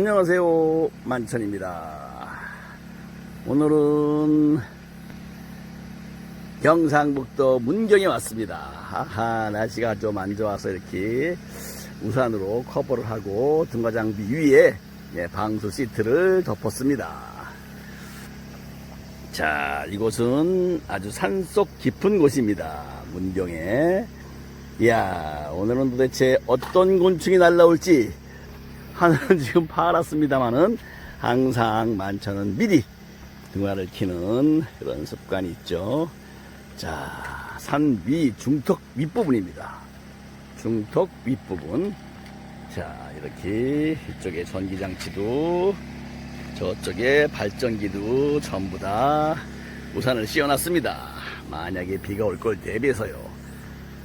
안녕하세요. 만천입니다. 오늘은 경상북도 문경에 왔습니다. 하하 날씨가 좀 안 좋아서 이렇게 우산으로 커버를 하고 등과장비 위에 예, 방수 시트를 덮었습니다. 자 이곳은 아주 산속 깊은 곳입니다. 문경에. 이야 오늘은 도대체 어떤 곤충이 날라올지 하늘은 지금 파랗습니다만은 항상 만천은 미리 등화를 키는 그런 습관이 있죠. 자, 산 위 중턱 윗부분입니다. 중턱 윗부분. 자, 이렇게 이쪽에 전기장치도 저쪽에 발전기도 전부 다 우산을 씌워놨습니다. 만약에 비가 올 걸 대비해서요.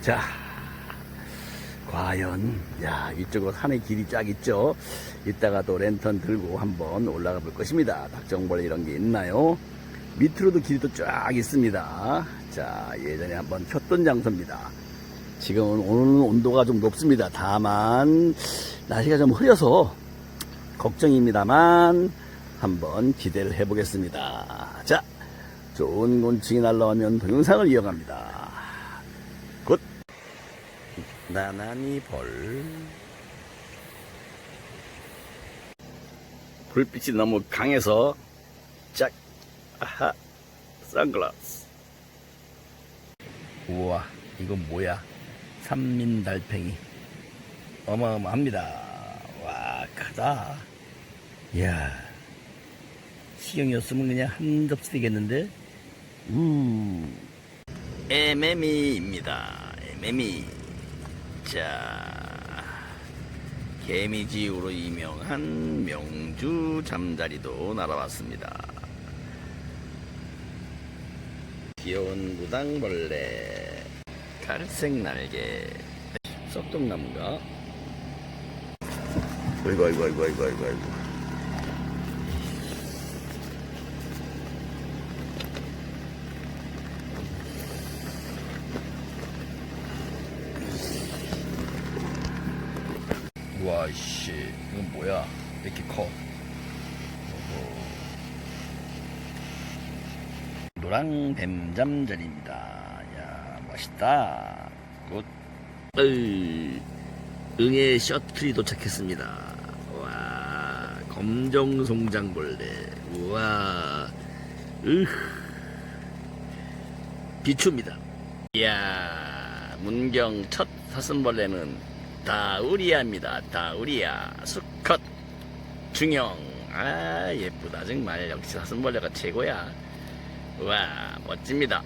자, 과연 야 이쪽으로 산의 길이 쫙 있죠? 이따가 또 랜턴 들고 한번 올라가 볼 것입니다. 닭정벌 이런 게 있나요? 밑으로도 길이 또 쫙 있습니다. 자 예전에 한번 켰던 장소입니다. 지금은 오늘은 온도가 좀 높습니다. 다만 날씨가 좀 흐려서 걱정입니다만 한번 기대를 해보겠습니다. 자 좋은 곤충이 날라오면 동영상을 이어갑니다. 굿 나나니 벌. 불빛이 너무 강해서 짝 아하 선글라스. 우와 이건 뭐야? 삼민 달팽이. 어마어마합니다. 와 크다. 이야 시경이었으면 그냥 한 접시 되겠는데? 우. 에메미입니다. 에메미 자, 개미지우로 유명한 명주 잠자리도 날아왔습니다. 귀여운 무당벌레, 갈색 날개, 썩동나무가. 아이고, 아이고, 아이고, 아이고, 아이고. 와, 씨. 이건 뭐야? 왜 이렇게 커? 노랑 뱀잠자리입니다. 야, 멋있다. 굿. 어이, 응애 셔틀이 도착했습니다. 와, 검정 송장벌레. 우와, 으흐. 비추입니다. 이야, 문경 첫 사슴벌레는 다우리아입니다. 다우리아 수컷 중형 아 예쁘다 정말 역시 사슴벌레가 최고야. 와 멋집니다.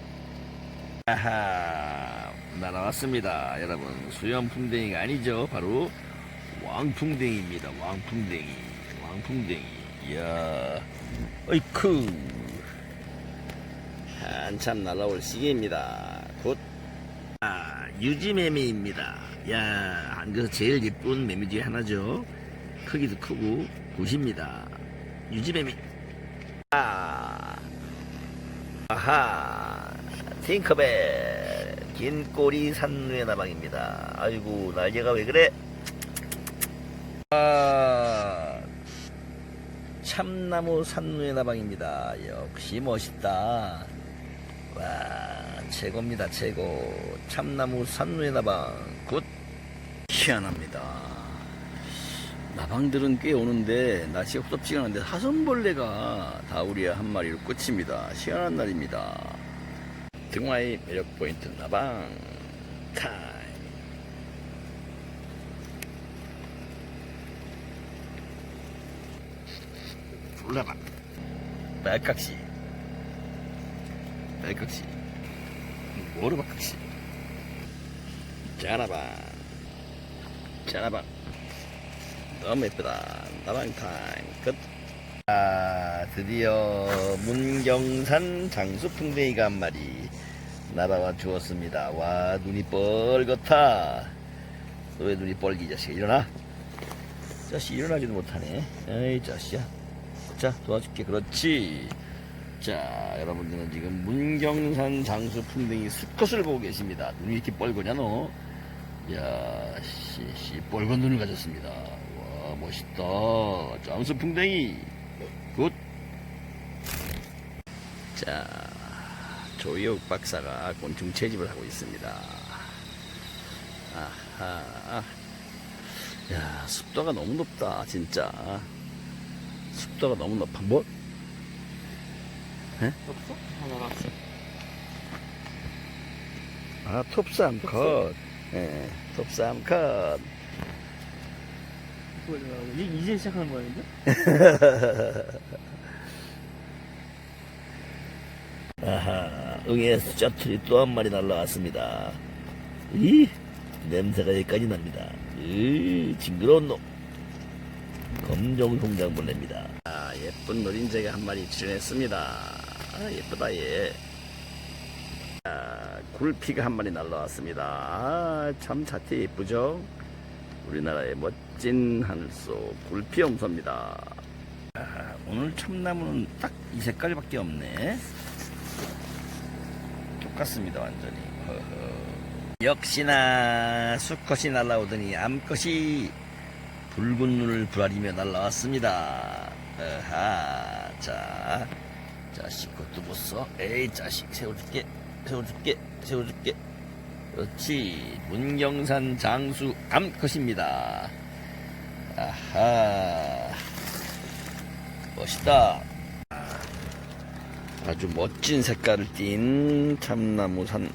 아하 날아왔습니다. 여러분 수염풍뎅이가 아니죠. 바로 왕풍뎅이입니다. 왕풍뎅이 왕풍뎅이 이야 어이쿠 한참 날아올 시기입니다. 곧 아, 유지매미입니다. 야, 한국에서 제일 예쁜 매미 중에 하나죠. 크기도 크고 굿입니다. 유지매미. 아, 아하, 팅커벨. 긴 꼬리 산누의 나방입니다. 아이고, 날개가 왜 그래? 아, 참나무 산누의 나방입니다. 역시 멋있다. 와 최고입니다 최고 참나무 산루의 나방 굿 희한합니다. 나방들은 꽤 오는데 날씨가 후덥지가 않은데 사슴벌레가 다우리아 한 마리로 끝입니다. 희한한 날입니다. 등화의 매력 포인트 나방 타임. 올라가. 빨각시. 뭐로 바꾸지? 짜라방 짜라방 너무 예쁘다. 나방 타임 끝. 아, 드디어 문경산 장수풍뎅이가 한 마리 날아와 주었습니다. 와 눈이 뻘겋다. 너 왜 눈이 뻘기 자식아? 일어나. 자식 일어나지도 못하네. 에이 자식아. 자 도와줄게. 그렇지. 자, 여러분들은 지금 문경산 장수 풍뎅이 수컷을 보고 계십니다. 눈이 이렇게 뻘거냐, 너? 야, 씨, 씨, 뻘건 눈을 가졌습니다. 와, 멋있다. 장수 풍뎅이. 굿. 자, 조이옥 박사가 곤충 채집을 하고 있습니다. 아하. 야, 습도가 너무 높다, 진짜. 습도가 너무 높아. 뭐? 없어? 하나 났어. 아, 톱삼 컷. 예, 톱삼 컷. 이제, 이제 시작하는 거였는데? 아하, 응애 수자투리 또 한 마리 날라왔습니다. 이 냄새가 여기까지 납니다. 이 징그러운 놈. 검정 송장벌레입니다. 아, 예쁜 노린재가 한 마리 출연했습니다. 아, 예쁘다, 얘. 아, 굴피가 한 마리 날라왔습니다. 아, 참 자태 예쁘죠? 우리나라의 멋진 하늘 속 굴피 염소입니다. 아, 오늘 참나무는 딱 이 색깔밖에 없네. 똑같습니다 완전히 허허. 역시나 수컷이 날라오더니 암컷이 붉은 눈을 부라리며 날라왔습니다 어하 자 자식 것도 못 써 에이 자식 세워줄게 세워줄게 세워줄게. 그렇지. 문경산 장수 암컷입니다. 아하. 멋있다. 아주 멋진 색깔을 띤 참나무산.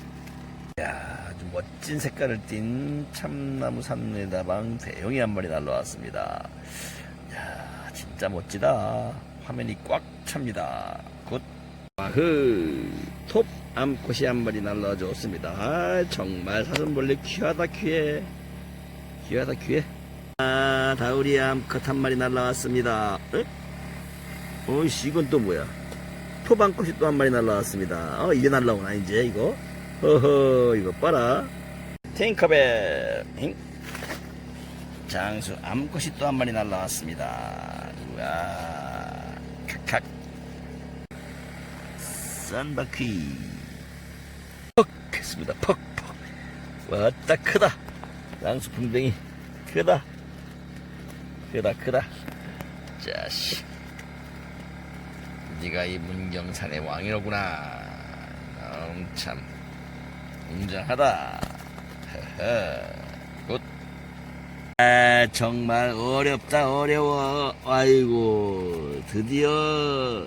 야 아주 멋진 색깔을 띤 참나무 산에다방 대형이 한 마리 날라왔습니다. 야 진짜 멋지다. 화면이 꽉 찹니다. 굿. 와흐 톱 암컷이 한 마리 날라줬습니다 아, 정말 사슴벌레 귀하다 귀해 귀하다 귀해 아 다우리 암컷 한 마리 날라왔습니다 에? 어이씨 이건 또 뭐야 토방꽃이 또 한 마리 날라왔습니다. 어, 이게 날라오나, 이제, 이거? 허허, 이거 봐라. 탱커벨, 잉? 장수 암꽃이 또 한 마리 날라왔습니다. 우와, 칵칵. 썬바퀴. 퍽! 했습니다. 퍽, 퍽. 왔다, 크다. 장수 풍뎅이. 크다. 크다, 크다. 자식. 네가 이 문경산의 왕이로구나. 음, 참 웅장하다. 굿. 아, 정말 어렵다 어려워. 아이고 드디어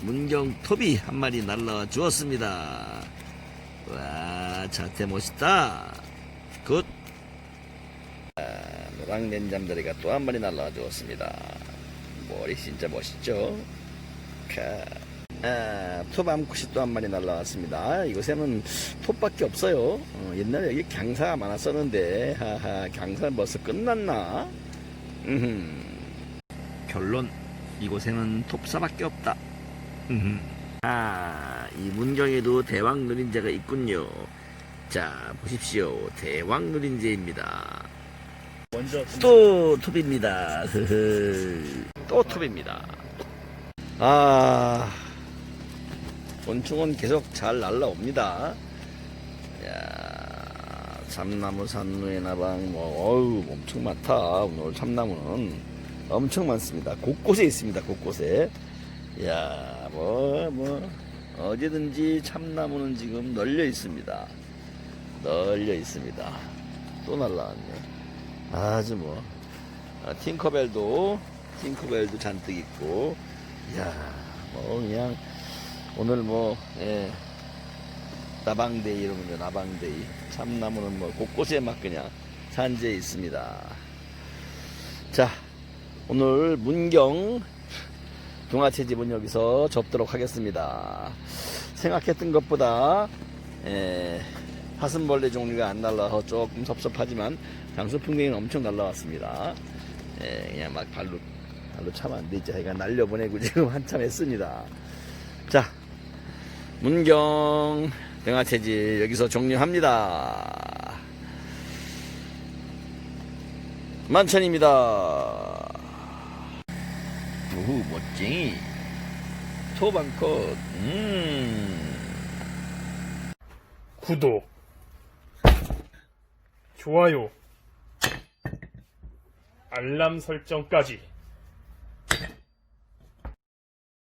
문경 톱이 한 마리 날라와 주었습니다. 와 자태 멋있다. 굿. 아, 노랑 렌잠다리가 또 한 마리 날라와 주었습니다. 머리 진짜 멋있죠? 카. 아, 톱암컷이 또 한 마리 날라왔습니다. 이곳에는 톱밖에 없어요. 어, 옛날에 여기 강사가 많았었는데, 하하, 강사 벌써 끝났나? 음흠. 결론, 이곳에는 톱사밖에 없다. 음흠. 아, 이 문경에도 대왕 누린재가 있군요. 자, 보십시오. 대왕 누린재입니다. 먼저. 또 톱입니다. 또 톱입니다. 아, 곤충은 계속 잘 날라옵니다. 야, 참나무 산루의 나방, 뭐, 어우, 엄청 많다. 오늘 참나무는 엄청 많습니다. 곳곳에 있습니다. 곳곳에. 야, 뭐, 뭐, 어디든지 참나무는 지금 널려 있습니다. 널려 있습니다. 또 날라왔네. 아주 뭐 아, 팅커벨도 팅커벨도 잔뜩 있고 이야 뭐 그냥 오늘 뭐 예, 나방데이 이러면 나방데이 참나무는 뭐 곳곳에 막 그냥 산재해 있습니다 자 오늘 문경 동화채집은 여기서 접도록 하겠습니다 생각했던 것보다 예, 사슴벌레 종류가 안 날라서 조금 섭섭하지만 장수 풍뎅이는 엄청 날라왔습니다. 예, 그냥 막 발로, 발로 차면 안 되지. 하여간 날려보내고 지금 한참 했습니다. 자, 문경 등하체질 여기서 종료합니다. 만천입니다. 우후, 멋쟁이. 소방컷, 음. 구독. 좋아요. 알람 설정까지